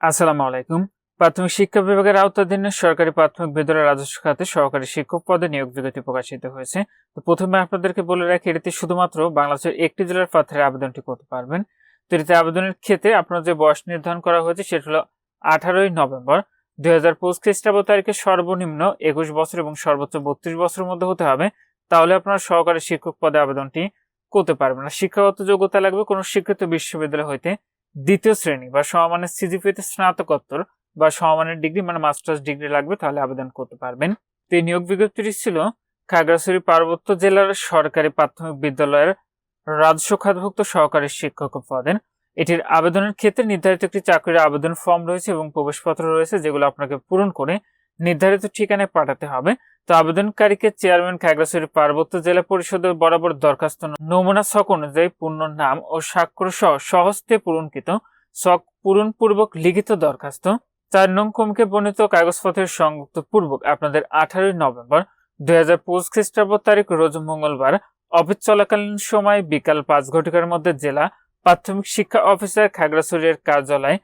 আসসালামু আলাইকুম। প্রাথমিক শিক্ষা বিভাগের আওতাধীন সরকারি প্রাথমিক বিদ্যালয় রাজস্ব খাতে সহকারী শিক্ষক পদে নিয়োগ বিজ্ঞপ্তি প্রকাশিত হয়েছে। তো প্রথমে আপনাদেরকে বলে রাখি, এটিতে শুধুমাত্র বাংলাদেশের একটি জেলার প্রার্থীরা আবেদনটি করতে পারবেন। তো এটিতে আবেদনের ক্ষেত্রে আপনার যে বয়স নির্ধারণ করা হয়েছে, সেটা হলো আঠারোই নভেম্বর দুই হাজার পঁচিশ খ্রিস্টাব্দ তারিখে সর্বনিম্ন একুশ বছর এবং সর্বোচ্চ বত্রিশ বছরের মধ্যে হতে হবে। তাহলে আপনার সহকারী শিক্ষক পদে আবেদনটি করতে পারবেন শিক্ষাগত যোগ্যতা লাগবে কোনো স্বীকৃত বিশ্ববিদ্যালয় হইতে দ্বিতীয় শ্রেণি বা সমমানের সিজিপিতে স্নাতকোত্তর বা সমমানের ডিগ্রি মানে মাস্টার্স ডিগ্রি লাগবে, তাহলে আবেদন করতে পারবেন। তো এই নিয়োগ বিজ্ঞপ্তিটি ছিল খাগড়াছড়ি পার্বত্য জেলার সরকারি প্রাথমিক বিদ্যালয়ের রাজস্ব খাতভুক্ত সহকারী শিক্ষক পদেন এটির আবেদনের ক্ষেত্রে নির্ধারিত একটি চাকরির আবেদন ফর্ম রয়েছে এবং প্রবেশপত্র রয়েছে, যেগুলো আপনাকে পূরণ করে নির্ধারিত ঠিকানায় পাঠাতে হবে। তো আবেদনকারীকে চেয়ারম্যান খাগড়াছড়ি পার্বত্য জেলা পরিষদের বরাবর দরখাস্ত নমুনা ছক অনুযায়ী পূর্ণ নাম ও স্বাক্ষর সহ সহস্তে পূরণকৃত ছক পূরণপূর্বক লিখিত দরখাস্ত। চার নং কমকে বর্ণিত কাগজপত্রের সংযুক্ত পূর্বক আপনাদের আঠারোই নভেম্বর দুই হাজার পঁচিশ খ্রিস্টাব্দ তারিখ রোজ মঙ্গলবার অফিস চলাকালীন সময় বিকাল পাঁচ ঘটিকার মধ্যে জেলা প্রাথমিক শিক্ষা অফিসার খাগড়াছড়ির কার্যালয়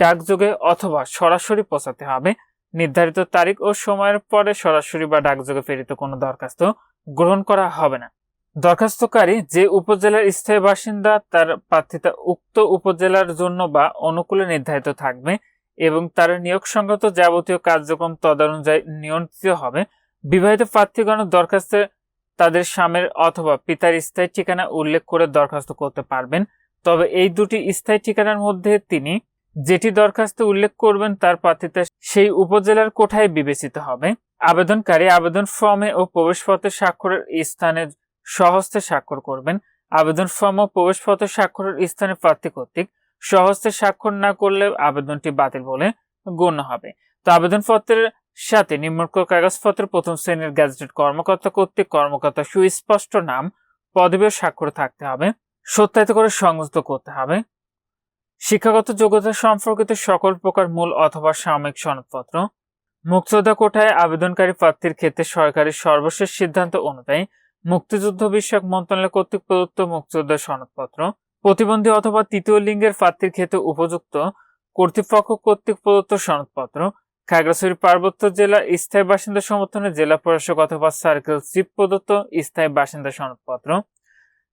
ডাকযোগে অথবা সরাসরি পৌঁছাতে হবে। নির্ধারিত তারিখ ও সময়ের পরে সরাসরি বা ডাকযোগে প্রেরিত কোনো দরখাস্ত গ্রহণ করা হবে না। দরখাস্তকারী যে উপজেলার স্থায়ী বাসিন্দা, তার প্রার্থিতা উক্ত উপজেলার জন্য বা অনুকূলে নির্ধারিত থাকবে এবং তার নিয়োগ সংক্রান্ত যাবতীয় কার্যক্রম তদানুযায়ী নিয়ন্ত্রিত হবে। বিবাহিত প্রার্থীগণ দরখাস্তে তাদের স্বামীর অথবা পিতার স্থায়ী ঠিকানা উল্লেখ করে দরখাস্ত করতে পারবেন। তবে এই দুটি স্থায়ী ঠিকানার মধ্যে তিনি যেটি দরখাস্ত উল্লেখ করবেন তার প্রার্থিতা সেই উপজেলার কোঠায় বিবেচিত হবে। আবেদনকারী আবেদন ফর্মে ও প্রবেশপত্রে স্বাক্ষরের স্থানে সহস্তে স্বাক্ষর করবেন। আবেদন ফর্ম ও প্রবেশপত্রে স্বাক্ষরের স্থানে প্রার্থী কর্তৃক সহস্তে স্বাক্ষর না করলে আবেদনটি বাতিল বলে গণ্য হবে। তো আবেদনপত্রের সাথে নিম্নোক্ত কাগজপত্র প্রথম শ্রেণির গ্যাজেটেড কর্মকর্তা কর্তৃক কর্মকর্তা সুস্পষ্ট নাম পদবী স্বাক্ষর থাকতে হবে। সত্যায়িত করে সংযুক্ত করতে হবে। শিক্ষাগত যোগ্যতা সম্পর্কিত সকল প্রকার মূল অথবা সাময়িক সনদপত্র, মুক্তিযোদ্ধা কোঠায় আবেদনকারী প্রার্থীর ক্ষেত্রে সরকারের সর্বশেষ সিদ্ধান্ত অনুযায়ী মুক্তিযুদ্ধ বিষয়ক মন্ত্রণালয় কর্তৃক প্রদত্ত মুক্তিযোদ্ধা সনদপত্র, প্রতিবন্ধী অথবা তৃতীয় লিঙ্গের প্রার্থীর ক্ষেত্রে উপযুক্ত কর্তৃপক্ষ কর্তৃক প্রদত্ত সনদপত্র, খাগড়াছড়ি পার্বত্য জেলা স্থায়ী বাসিন্দা সমর্থনে জেলা প্রশাসক অথবা সার্কেল চিফ প্রদত্ত স্থায়ী বাসিন্দা সনদপত্র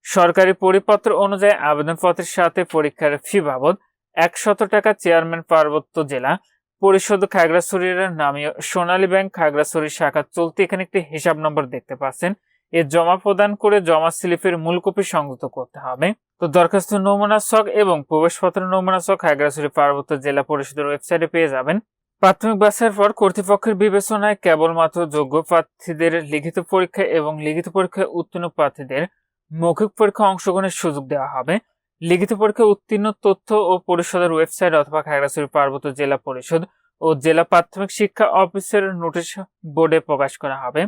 সরকারি পরিপত্র অনুযায়ী আবেদনপত্রের সাথে পরীক্ষার ফি বাবদ একশত টাকা চেয়ারম্যান পার্বত্য জেলা পরিষদ খাগড়াছড়ির নামীয় সোনালী ব্যাংক খাগড়াছড়ি শাখা চলতি এখানে একটি হিসাব নম্বর দেখতে পাচ্ছেন। এর জমা প্রদান করে জমা স্লিপের মূল কপি সংযুক্ত করতে হবে। তো দরখাস্ত নমুনা ছক এবং প্রবেশপত্র নমুনা ছক খাগড়াছড়ি পার্বত্য জেলা পরিষদের ওয়েবসাইটে পেয়ে যাবেন। প্রাথমিক বাছাইয়ের পর কর্তৃপক্ষের বিবেচনায় কেবলমাত্র যোগ্য প্রার্থীদের লিখিত পরীক্ষা এবং লিখিত পরীক্ষায় উত্তীর্ণ প্রার্থীদের মৌখিক পরীক্ষা অংশগ্রহণের সুযোগ দেওয়া হবে। লিখিত পরীক্ষা উত্তীর্ণ তথ্য ও পরিষদের ওয়েবসাইট অথবা খাগড়াছড়ি পার্বত্য জেলা পরিষদ ও জেলা প্রাথমিক শিক্ষা অফিসের নোটিশ বোর্ডে প্রকাশ করা হবে।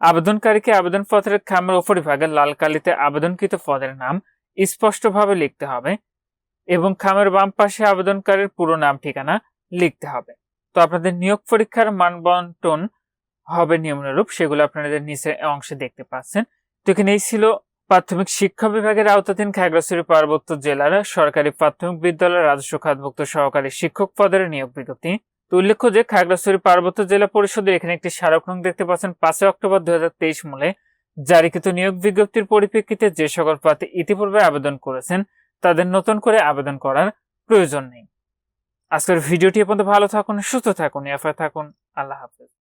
আবেদনকারীকে আবেদনপত্রের খামের উপরিভাগে লাল কালিতে আবেদনকৃত পদের নাম স্পষ্টভাবে লিখতে হবে এবং খামের বাম পাশে আবেদনকারীর পুরো নাম, ঠিকানা লিখতে হবে। তো আপনাদের নিয়োগ পরীক্ষার মানবন্টন হবে নিয়মরূপ সেগুলো আপনাদের নিচের অংশে দেখতে পাচ্ছেন। তো এখানে এই ছিল প্রাথমিক শিক্ষা বিভাগের আওতাধীন খাগড়াছড়ি পার্বত্য জেলার সরকারি প্রাথমিক বিদ্যালয়ের রাজস্ব খাতভুক্ত সহকারী শিক্ষক পদের নিয়োগ বিজ্ঞপ্তি। উল্লেখ্য যে খাগড়াছড়ি পার্বত্য জেলা পরিষদের এখানে একটি স্মারক নং দেখতে পাচ্ছেন পাঁচই অক্টোবর দুই হাজার তেইশ মূলে। জারিকৃত নিয়োগ বিজ্ঞপ্তির পরিপ্রেক্ষিতে যে সকল প্রার্থী ইতিপূর্বে আবেদন করেছেন, তাদের নতুন করে আবেদন করার প্রয়োজন নেই। আজকের ভিডিওটি পর্যন্ত ভালো থাকুন, সুস্থ থাকুন এফআই থাকুন। আল্লাহ হাফেজ।